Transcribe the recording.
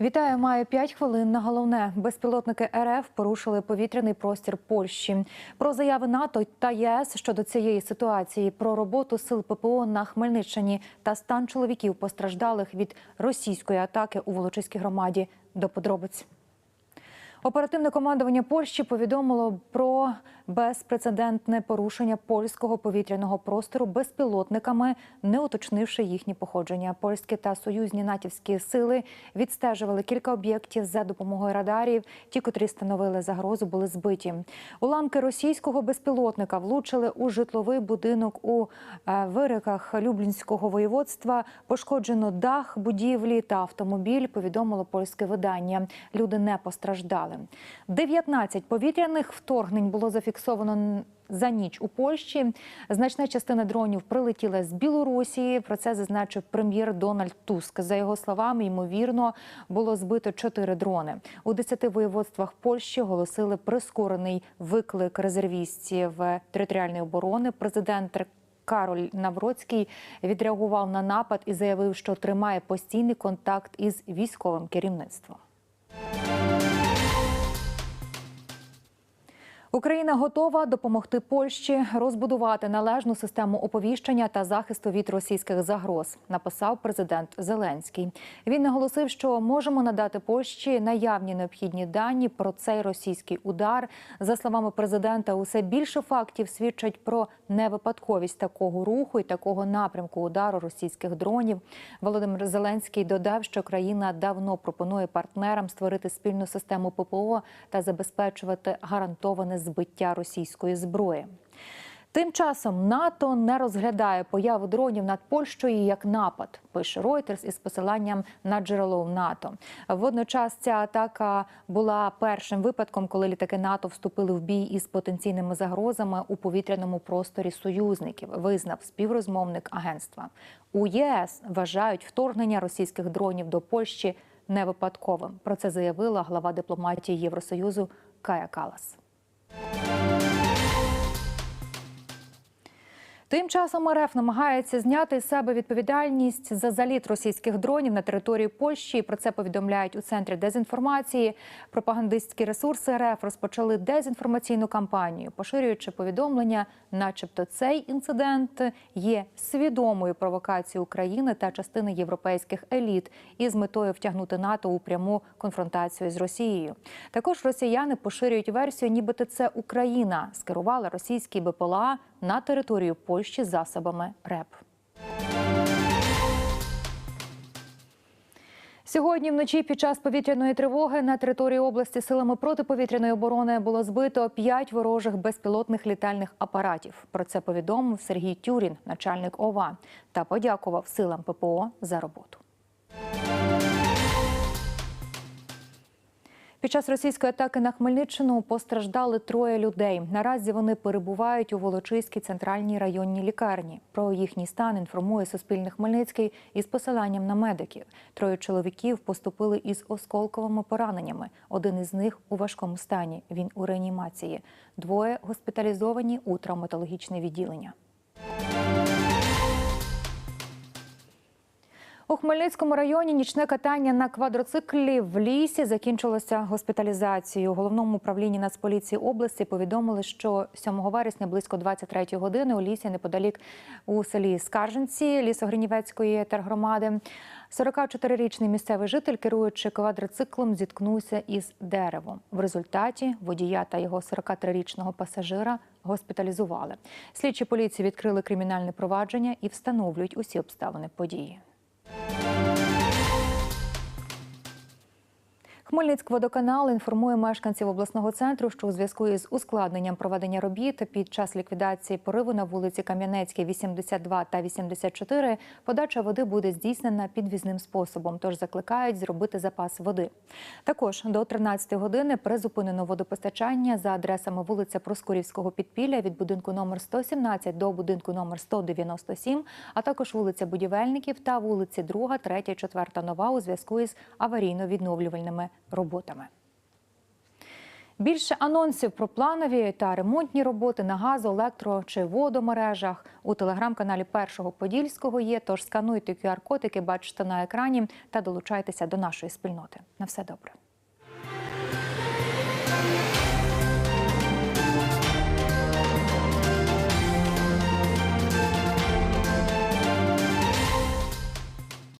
Вітаю, маю 5 хвилин на головне. Безпілотники РФ порушили повітряний простір Польщі. Про заяви НАТО та ЄС щодо цієї ситуації, про роботу сил ППО на Хмельниччині та стан чоловіків постраждалих від російської атаки у Волочиській громаді. До подробиць. Оперативне командування Польщі повідомило про безпрецедентне порушення польського повітряного простору безпілотниками, не уточнивши їхні походження. Польські та союзні натівські сили відстежували кілька об'єктів за допомогою радарів. Ті, котрі становили загрозу, були збиті. Уламки російського безпілотника влучили у житловий будинок у е, вириках Люблінського воєводства. Пошкоджено дах будівлі та автомобіль. Повідомило польське видання. Люди не постраждали. 19 повітряних вторгнень було зафіксовано за ніч у Польщі. Значна частина дронів прилетіла з Білорусі. Про це зазначив прем'єр Дональд Туск. За його словами, ймовірно, було збито чотири дрони. У десяти воєводствах Польщі оголосили прискорений виклик резервістів територіальної оборони. Президент Кароль Навроцький відреагував на напад і заявив, що тримає постійний контакт із військовим керівництвом. Україна готова допомогти Польщі розбудувати належну систему оповіщення та захисту від російських загроз. Написав президент Зеленський. Він наголосив, що можемо надати Польщі наявні необхідні дані про цей російський удар. За словами президента, усе більше фактів свідчать про невипадковість такого руху і такого напрямку удару російських дронів. Володимир Зеленський додав, що країна давно пропонує партнерам створити спільну систему ППО та забезпечувати гарантоване збиття російської зброї. Тим часом НАТО не розглядає появу дронів над Польщею як напад. Пише Reuters із посиланням на джерело в НАТО. Водночас ця атака була першим випадком, коли літаки НАТО вступили в бій із потенційними загрозами у повітряному просторі союзників. Визнав співрозмовник агентства. У ЄС вважають вторгнення російських дронів до Польщі не випадковим. Про це заявила глава дипломатії Євросоюзу Кая Калас. Тим часом РФ намагається зняти з себе відповідальність за заліт російських дронів на територію Польщі. Про це повідомляють у центрі дезінформації. Пропагандистські ресурси РФ розпочали дезінформаційну кампанію, поширюючи повідомлення, начебто, цей інцидент є свідомою провокацією України та частини європейських еліт із метою втягнути НАТО у пряму конфронтацію з Росією. Також росіяни поширюють версію, нібито це Україна скерувала російський БПЛА на територію Польщі засобами РЕП. Сьогодні вночі під час повітряної тривоги на території області силами протиповітряної оборони було збито п'ять ворожих безпілотних літальних апаратів. Про це повідомив Сергій Тюрін, начальник ОВА, та подякував силам ППО за роботу. Під час російської атаки на Хмельниччину постраждали троє людей. Наразі вони перебувають у Волочиській центральній районній лікарні. Про їхній стан інформує Суспільне Хмельницький із посиланням на медиків. Троє чоловіків поступили із осколковими пораненнями. Один із них у важкому стані. Він у реанімації. Двоє госпіталізовані у травматологічне відділення. У Хмельницькому районі нічне катання на квадроциклі в лісі закінчилося госпіталізацією. У головному управлінні Нацполіції області повідомили, що 7 вересня близько 23 години у лісі неподалік у селі Скарженці Лісогринівецької тергромади. 44-річний місцевий житель, керуючи квадроциклом, зіткнувся із деревом. В результаті водія та його 43-річного пасажира госпіталізували. Слідчі поліції відкрили кримінальне провадження і встановлюють усі обставини події. Thank you. Хмельницькводоканал інформує мешканців обласного центру, що у зв'язку із ускладненням проведення робіт під час ліквідації пориву на вулиці Кам'янецькій, 82 та 84 подача води буде здійснена підвізним способом, тож закликають зробити запас води. Також до 13 години призупинено водопостачання за адресами вулиця Проскурівського підпілля від будинку номер 117 до будинку номер 197, а також вулиця Будівельників та вулиці 2, 3, 4 нова у зв'язку із аварійно-відновлювальними роботами. Більше анонсів про планові та ремонтні роботи на газо, електро чи водомережах у телеграм-каналі Першого Подільського є. Тож скануйте QR-код, який бачите на екрані, та долучайтеся до нашої спільноти. На все добре.